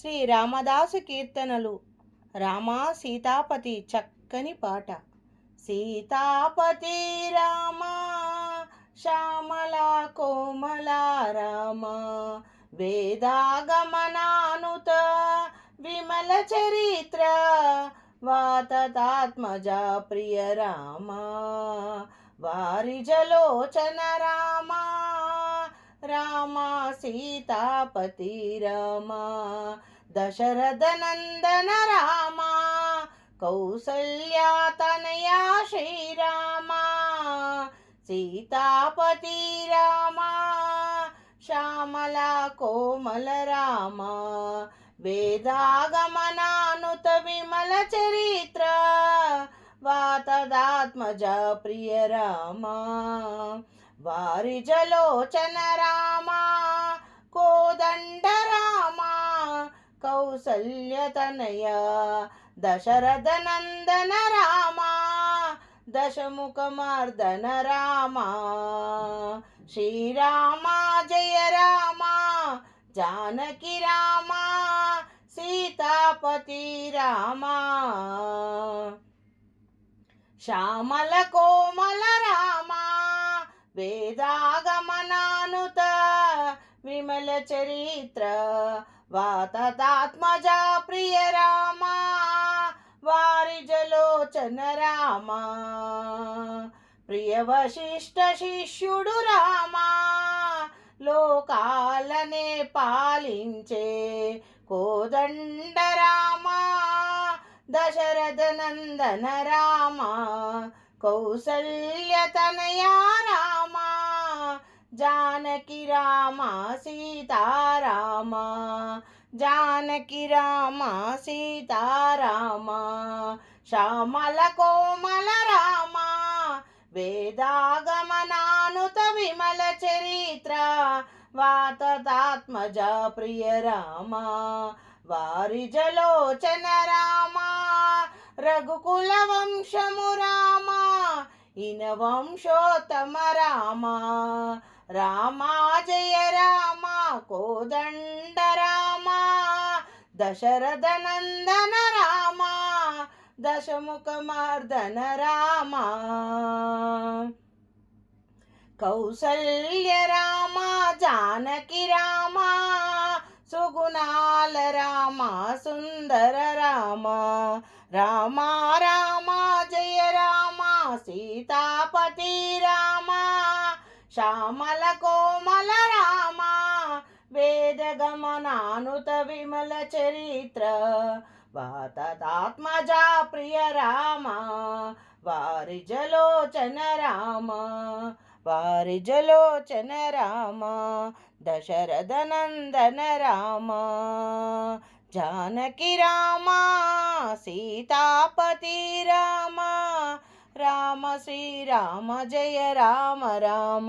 శ్రీ రామదాసు కీర్తనలు. రామా సీతాపతి చక్కని పాట. సీతాపతి రామా శ్యామల కోమలా రామా వేదాగమనానుత విమల చరిత్ర వాతతాత్మజ ప్రియ రామా వారిజలోచన రామా రామ సీతాపతి రామ దశరథ నందన రామ కౌసల్యాతనయా శ్రీరామ సీతాపతి రామ శ్యామల కోమల రామ వేదాగమనానుత విమల చరిత్ర వాతదాత్మజ ప్రియ రామ వారి జలోచన రామ కోదండ రామా కౌసల్యతనయ దశరథ నందన రామ దశముఖమర్దన రామా. శ్రీరామా జయ రామా జానకి రామా సీతాపతి రామా. శ్యామల కోమల రామ వేదాగమనానుత విమల చరిత్ర వాతదాత్మజ ప్రియ రామ వారి జలోచన రామ ప్రియ వశిష్ట శిష్యుడు రామ లోకాలనే పాలించే కోదండ రామ దశరథ నందన రామ కౌసల్యతనయా రామ జానకి రామ సీతారామ జానకి రామ సీతారామ శ్యామల కోమల రామ వేదాగమనానుత విమల చరిత్ర వాతతాత్మజ ప్రియ రామ వారి జలోచన రామ రఘుకుల వంశము రామ ఇన వంశోత్తమ రామ. రామా జయ రామ కోదండ రామ. దశరథ నందన రామ దశముఖమర్దన రామ. కౌసల్య రామ జానకి రామ సుగుణాల రామ సుందర రామ. రామా రామా జయ రామా సీతాపతి రామా శ్యామల కోమల రామ వేదగమనానుత విమల చరిత్ర వాతదాత్మజా ప్రియ రామ వారి జలోచన రామ వారి జలోచన రామ దశరథ నందన రామ. జానకి రామా సీతాపతి రామా రామ శ్రీరామ జయ రామ రామ.